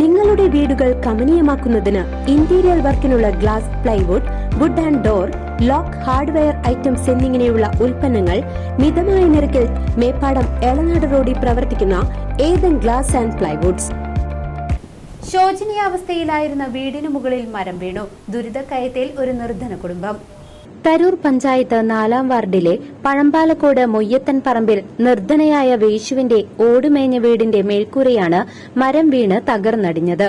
നിങ്ങളുടെ വീടുകൾ കമനീയമാക്കുന്നതിന് interior വർക്കിനുള്ള glass plywood wood and door lock hardware items എന്നിങ്ങനെയുള്ള ഉൽപ്പന്നങ്ങൾ മിതമായ നിരക്കിൽ മേപ്പാടം എളനാട് റോഡിൽ പ്രവർത്തിക്കുന്ന ഏതൻ ഗ്ലാസ് ആൻഡ് പ്ലൈവുഡ്സ് ശോചനീയാവസ്ഥയിലായിരുന്ന വീടിനു മുകളിൽ മരം വീണു. ദുരിതക്കയത്തിൽ ഒരു നിർദ്ധന കുടുംബം. തരൂർ പഞ്ചായത്ത് നാലാം വാർഡിലെ പഴമ്പാലക്കോട് മൊയ്യത്തൻ പറമ്പിൽ നിർധനയായ വേശുവിന്റെ ഓടുമേഞ്ഞ വീടിന്റെ മേൽക്കൂരയാണ് മരം വീണ് തകർന്നടിഞ്ഞത്.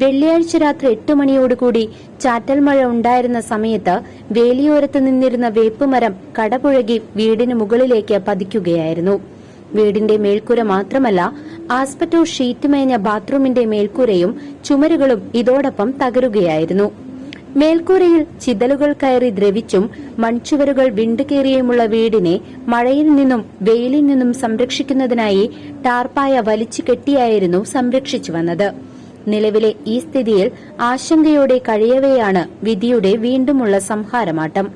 വെള്ളിയാഴ്ച രാത്രി എട്ട് മണിയോടുകൂടി ചാറ്റൽ മഴ ഉണ്ടായിരുന്ന സമയത്ത് വേലിയോരത്ത് നിന്നിരുന്ന വേപ്പുമരം കടപുഴകി വീടിന് മുകളിലേക്ക് പതിക്കുകയായിരുന്നു. വീടിന്റെ മേൽക്കൂര മാത്രമല്ല ആസ്പെറ്റോ ഷീറ്റ് മേഞ്ഞ ബാത്റൂമിന്റെ മേൽക്കൂരയും ചുമരുകളും ഇതോടൊപ്പം തകരുകയായിരുന്നു. മേൽക്കൂരയിൽ ചിതലുകൾ കയറി ദ്രവിച്ചും മൺചുവരുകൾ വിണ്ടുകേറിയുമുള്ള വീടിനെ മഴയിൽ നിന്നും വെയിലിൽ നിന്നും സംരക്ഷിക്കുന്നതിനായി ടാർപ്പായ വലിച്ചു കെട്ടിയായിരുന്നു സംരക്ഷിച്ചു വന്നത്. നിലവിലെ ഈ സ്ഥിതിയിൽ ആശങ്കയോടെ കഴിയവെയാണ് വിധിയുടെ വീണ്ടുമുള്ള സംഹാരമാട്ടം.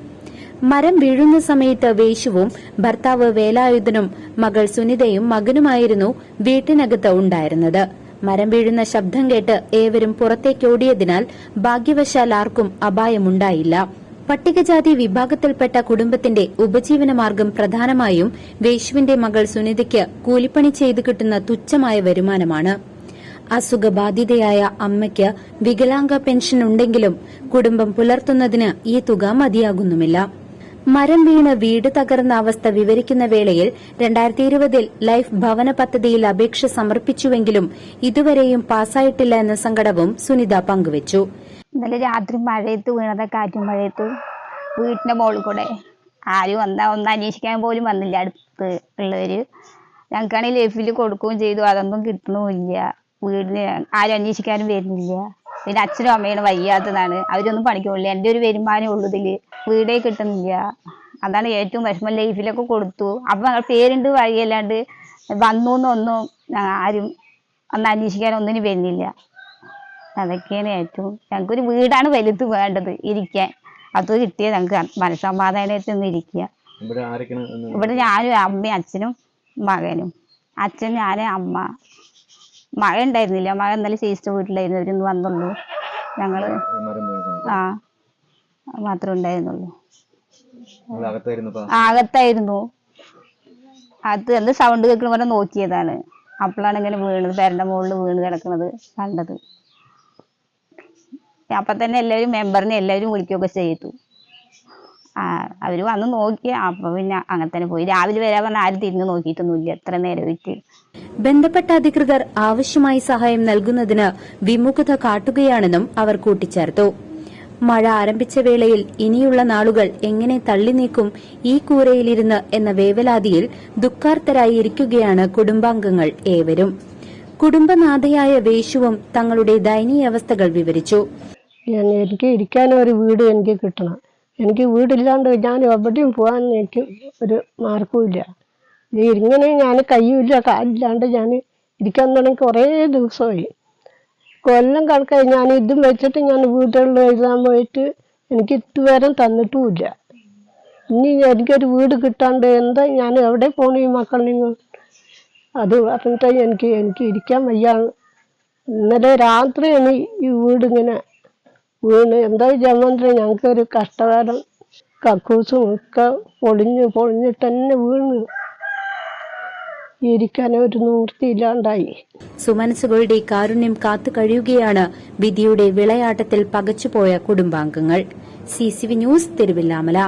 മരം വീഴുന്ന സമയത്ത് വേശുവും ഭർത്താവ് വേലായുധനും മകൾ സുനിതയും മകനുമായിരുന്നു വീട്ടിനകത്ത് ഉണ്ടായിരുന്നത്. മരം വീഴുന്ന ശബ്ദം കേട്ട് ഏവരും പുറത്തേക്കോടിയതിനാൽ ഭാഗ്യവശാൽ ആർക്കും അപായമുണ്ടായില്ല. പട്ടികജാതി വിഭാഗത്തിൽപ്പെട്ട കുടുംബത്തിന്റെ ഉപജീവനമാർഗം പ്രധാനമായും വേശുവിന്റെ മകൾ സുനിതയ്ക്ക് കൂലിപ്പണി ചെയ്തു കിട്ടുന്ന തുച്ഛമായ വരുമാനമാണ്. അസുഖബാധിതയായ അമ്മയ്ക്ക് വികലാംഗ പെൻഷൻ ഉണ്ടെങ്കിലും കുടുംബം പുലർത്തുന്നതിന് ഈ തുക മതിയാകുന്നുമില്ല. മരം വീണ് വീട് തകർന്ന അവസ്ഥ വിവരിക്കുന്ന വേളയിൽ രണ്ടായിരത്തി ഇരുപതിൽ ലൈഫ് ഭവന പദ്ധതിയിൽ അപേക്ഷ സമർപ്പിച്ചുവെങ്കിലും ഇതുവരെയും പാസ്സായിട്ടില്ല എന്ന സങ്കടവും സുനിത പങ്കുവച്ചു. ഇന്നലെ രാത്രി മഴയത്ത് വീണത കാറ്റും മഴയത്ത് വീട്ടിന്റെ മോളിൽ കൂടെ. ആരും വന്നാ ഒന്ന് അന്വേഷിക്കാൻ പോലും വന്നില്ല അടുത്ത് ഉള്ളവര്. ഞങ്ങൾക്കാണെങ്കിൽ ലൈഫിൽ കൊടുക്കുകയും ചെയ്തു. അതൊന്നും കിട്ടണമില്ല വീടിന് ആരും അന്വേഷിക്കാനും വരുന്നില്ല. പിന്നെ അച്ഛനും അമ്മയാണ് വയ്യാത്തതാണ്. അവരൊന്നും പണിക്ക് പോകില്ല എന്റെ ഒരു വരുമാനം ഉള്ളു ഇതിൽ. വീടേ കിട്ടുന്നില്ല. അതാണ് ഏറ്റവും വിഷമം. ലൈഫിലൊക്കെ കൊടുത്തു. അപ്പം ഞങ്ങൾ പേരുണ്ട് വഴിയല്ലാണ്ട് വന്നു എന്നൊന്നും ആരും അന്ന് അന്വേഷിക്കാൻ ഒന്നിനും വരുന്നില്ല. അതൊക്കെയാണ് ഏറ്റവും. ഞങ്ങൾക്കൊരു വീടാണ് വലുത് വേണ്ടത് ഇരിക്കാൻ. അത് കിട്ടിയത് ഞങ്ങൾക്ക് മനസ്സമാധാനമായിട്ട് ഒന്ന് ഇരിക്കുക. ഇവിടെ ഞാനും അമ്മയും അച്ഛനും മകനും. അച്ഛൻ ഞാൻ അമ്മ. മഴ ഉണ്ടായിരുന്നില്ല മഴ ഇന്നലെ ചേച്ചിയുടെ വീട്ടിലായിരുന്നു. അവരിന്ന് വന്നുള്ളൂ. ഞങ്ങൾ സമയത്ത്? ആ അത് മാത്രമേ ഉണ്ടായിരുന്നുള്ളൂ. അകത്തായിരുന്നു അത് എന്ത് സൗണ്ട് കേൾക്കണ പോലെ നോക്കിയതാണ്. അപ്പോഴാണ് ഇങ്ങനെ വീണത്. പേരന്റെ മുകളിൽ വീണ് കിടക്കുന്നത് കണ്ടത്. അപ്പം തന്നെ എല്ലാവരും മെമ്പറിനെ എല്ലാവരും വിളിക്കുകയൊക്കെ ചെയ്തു. അവർ വന്ന് നോക്കി അപ്പം പിന്നെ അങ്ങനെ തന്നെ പോയി. രാവിലെ വരാൻ പറഞ്ഞാൽ ആരും തിരിഞ്ഞു നോക്കിയിട്ടൊന്നുമില്ല. എത്ര നേരം വെച്ച് ബന്ധപ്പെട്ട അധികൃതർ ആവശ്യമായി സഹായം നൽകുന്നതിന് വിമുഖത കാട്ടുകയാണെന്നും അവർ കൂട്ടിച്ചേർത്തു. മഴ ആരംഭിച്ച വേളയിൽ ഇനിയുള്ള നാളുകൾ എങ്ങനെ തള്ളി നീക്കും ഈ കൂരയിലിരുന്ന് എന്ന വേവലാതിയിൽ ദുഃഖാർത്തരായി ഇരിക്കുകയാണ് കുടുംബാംഗങ്ങൾ ഏവരും. കുടുംബനാഥയായ വേശുവും തങ്ങളുടെ ദയനീയ അവസ്ഥകൾ വിവരിച്ചു. ഞാൻ എനിക്ക് ഇരിക്കാൻ ഒരു വീട് എനിക്ക് കിട്ടണം. എനിക്ക് വീടില്ലാണ്ട് ഞാൻ എവിടെയും പോകാൻ എനിക്ക് ഒരു മാർഗവും ഇല്ല. ഇത് ഇങ്ങനെ ഞാൻ കയ്യുമില്ല കാലില്ലാണ്ട് ഞാൻ ഇരിക്കാൻ തുടങ്ങി കുറേ ദിവസമായി. കൊല്ലം കണക്കായി ഞാൻ ഇതും വെച്ചിട്ട് ഞാൻ വീടുകളിൽ എഴുതാൻ പോയിട്ട് എനിക്ക് ഇതുവരെ തന്നിട്ടുമില്ല. ഇനി എനിക്കൊരു വീട് കിട്ടാണ്ട് എന്താ ഞാൻ എവിടെ പോണു ഈ മക്കളിനെ കൊണ്ട്? അത് പറഞ്ഞിട്ട് എനിക്ക് എനിക്ക് ഇരിക്കാൻ വയ്യ. ഇന്നലെ രാത്രിയാണ് ഈ വീട് ഇങ്ങനെ വീണ്. എന്താ ജമന്ത്രി ഞങ്ങൾക്ക് ഒരു കഷ്ടകാലം. കക്കൂസും ഒക്കെ പൊളിഞ്ഞ് പൊളിഞ്ഞിട്ട് തന്നെ വീണ്. ഒരു നിവൃത്തിയില്ലാണ്ടായി സുമനസുകളുടെ കാരുണ്യം കാത്തു കഴിയുകയാണ് വിധിയുടെ വിളയാട്ടത്തിൽ പകച്ചുപോയ കുടുംബാംഗങ്ങൾ. C C V news Thiruvilwamala.